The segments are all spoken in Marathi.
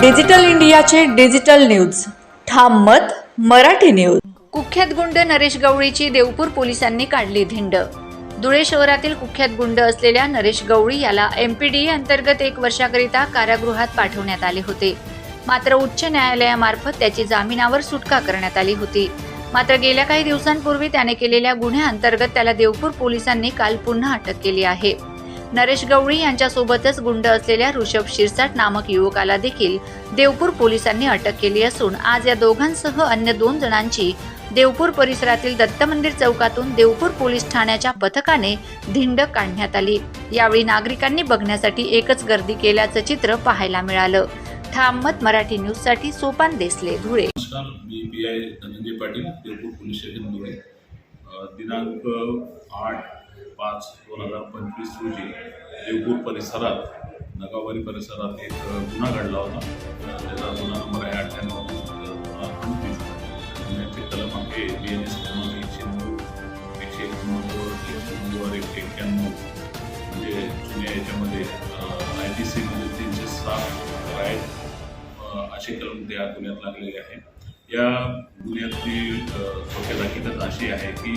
डिजिटल इंडियाचे डिजिटल न्यूज. ठाम मत मराठी न्यूज. कुख्यात गुंड नरेश गवळीची देवपूर पोलिसांनी काढली धिंड. धुळे शहरातील कुख्यात गुंड असलेल्या नरेश गवळी याला एमपीडीए अंतर्गत एक वर्षाकरिता कारागृहात पाठवण्यात आले होते. मात्र उच्च न्यायालयामार्फत त्याची जामिनावर सुटका करण्यात आली होती. मात्र गेल्या काही दिवसांपूर्वी त्याने केलेल्या गुन्ह्याअंतर्गत त्याला देवपूर पोलिसांनी काल पुन्हा अटक केली आहे. नरेश गवळी यांच्यासोबतच गुंड असलेल्या ऋषभ शिरसाट नामक युवकाला देखील देवपूर पोलिसांनी अटक केली असून आज या दोघांसह अन्य दोन जणांची देवपूर परिसरातील दत्त मंदिर चौकातून देवपूर पोलीस ठाण्याच्या पथकाने धिंड काढण्यात आली. यावेळी नागरिकांनी बघण्यासाठी एकच गर्दी केल्याचं चित्र पाहायला मिळालं. ठाम मत मराठी न्यूजसाठी सोपान देसले धुळे. नमस्कार मी P I Dhananjay Patil Deopur police station Dhule. दिनांक आठ पाच दोन हजार पंचवीस रोजी देवपूर परिसरात नगावारी परिसरात एक गुन्हा घडला होता. त्याचा गुन्हा नंबर आहे अठ्ठ्याण्णव पंचवीस गुन्ह्याचे कलम आहे बी एन एस क्रमांक एकशे नऊ एकशे एकोणनव्वद एकशे नव्वद एकशे एक्क्याण्णव. म्हणजे जुन्या याच्यामध्ये आय टी सीमध्ये तीनशे सात राईट असे कलम त्या गुन्ह्यात लागलेले आहे. या गुन्ह्यातली अ, थोडक्यात हकीकत अशी आहे की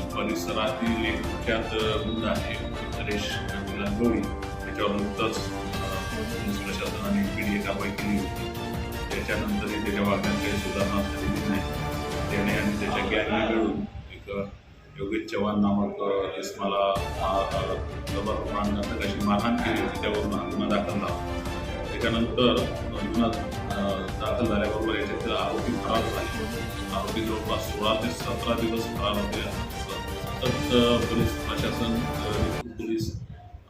परिसरातील एक कुख्यात अ, गुंड आहे? नरेश गंगोळी त्याच्यावर नुकतंच पोलीस प्रशासनाने पीडी कारवाई केली होती. त्याच्यानंतरही त्याच्या वागण्यात काही सुधारणा झालेली नाही. त्याने आणि त्याच्या गॅंगने मिळून एक योगेश चव्हाण नामक अ, इसमाला जबर प्राणघातक अशी मारहाण केली होती. त्यावरून हा गुन्हा दाखल झाला. त्याच्यानंतर गुन्हा दाखल झाल्याबरोबर याच्यातील आरोपी फरार झाले. आरोपी जवळपास सोळा ते सतरा दिवस फरार होते. सतत पोलीस प्रशासन पोलीस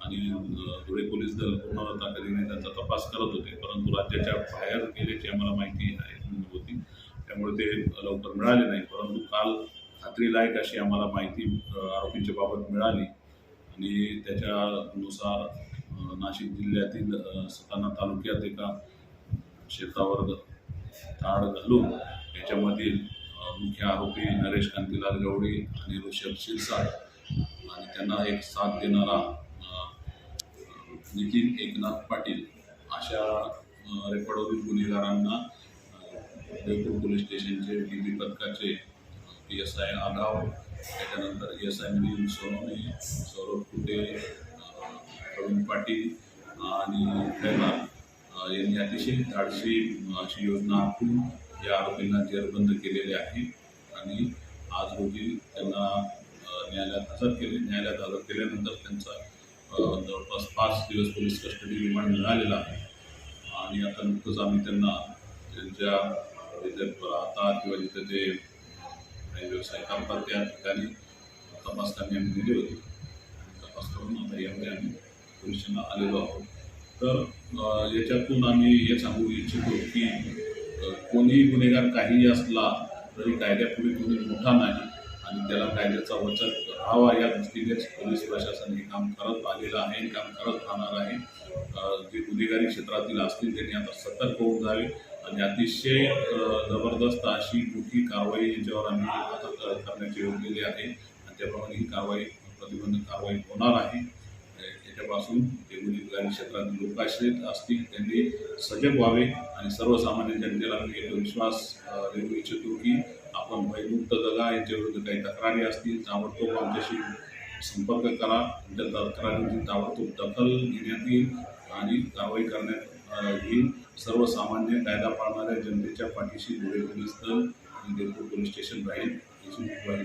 आणि धुळे पोलीस दल पूर्ण ताकदीने त्यांचा तपास करत होते. परंतु राज्याच्या बाहेर गेल्याची आम्हाला माहिती आहे होती. त्यामुळे ते लवकर मिळाले नाही. परंतु काल खात्रीलायक अशी आम्हाला माहिती आरोपींच्या बाबत मिळाली. आणि त्याच्यानुसार नाशिक जिल्ह्यातील सताना सटाणा तालुक्यात एका शेतावर ताड घालून याच्यामधील मुख्य आरोपी नरेश कांतीलाल गवडे आणि ऋषभ शिरसाट आणि त्यांना एक साथ देणारा नितीन एकनाथ पाटील अशा रेकॉर्डवरील गुन्हेगारांना देवपूर पोलीस स्टेशनचे डी बी पथकाचे पी एस आय आगाव त्याच्यानंतर एस आय मिलिंद सोनवणे यांनी धाडसी अशी योजना आखून या आरोपींना जेरबंद केलेले आहे. आणि आज रोजी त्यांना न्यायालयात हजर केले न्यायालयात हजर केल्यानंतर त्यांचा जवळपास पाच दिवस पोलीस कस्टडी रिमांड मिळालेला आहे. आणि आता नुकतंच आम्ही त्यांना त्यांच्या जिथे राहतात किंवा जिथे ते काही व्यवसाय करतात त्या ठिकाणी तपासकांनी आम्ही दिली होती. तपास करून आता यामध्ये आम्ही पोलिसांना आलेलो आहोत. तर याच्यातून आम्ही हे सांगू इच्छितो की कोणीही गुन्हेगार काहीही असला तरी कायद्यापुढे कोणी मोठा नाही आणि त्याला कायद्याचा वचक राहावा या दृष्टीनेच पोलीस प्रशासन हे काम करत आलेलं आहे आणि काम करत राहणार आहे. जे गुन्हेगारी क्षेत्रातील असतील त्यांनी आता सतर्क होऊन जावे आणि अतिशय जबरदस्त अशी मोठी कारवाई यांच्यावर आम्ही आता करण्याची योजलेली आहे आणि त्याप्रमाणे ही कारवाई प्रतिबंधक कारवाई होणार आहे. अ, ते जे गुन्हेगारी क्षेत्रातील लोक आश्रित असतील त्यांनी सजग व्हावे आणि सर्वसामान्य जनतेला मी एक विश्वास देऊ इच्छितो की आपण भयमुक्त जगा यांच्याविरुद्ध काही तक्रारी असतील ताबडतोब आमच्याशी संपर्क करा. त्या तक्रारींची ताबडतोब दखल घेण्यात येईल आणि कारवाई करण्यात येईल. सर्वसामान्य कायदा पाळणाऱ्या जनतेच्या पाठीशी धुळे पोलीस दल आणि देवपूर पोलीस स्टेशन राहील याची ग्वाही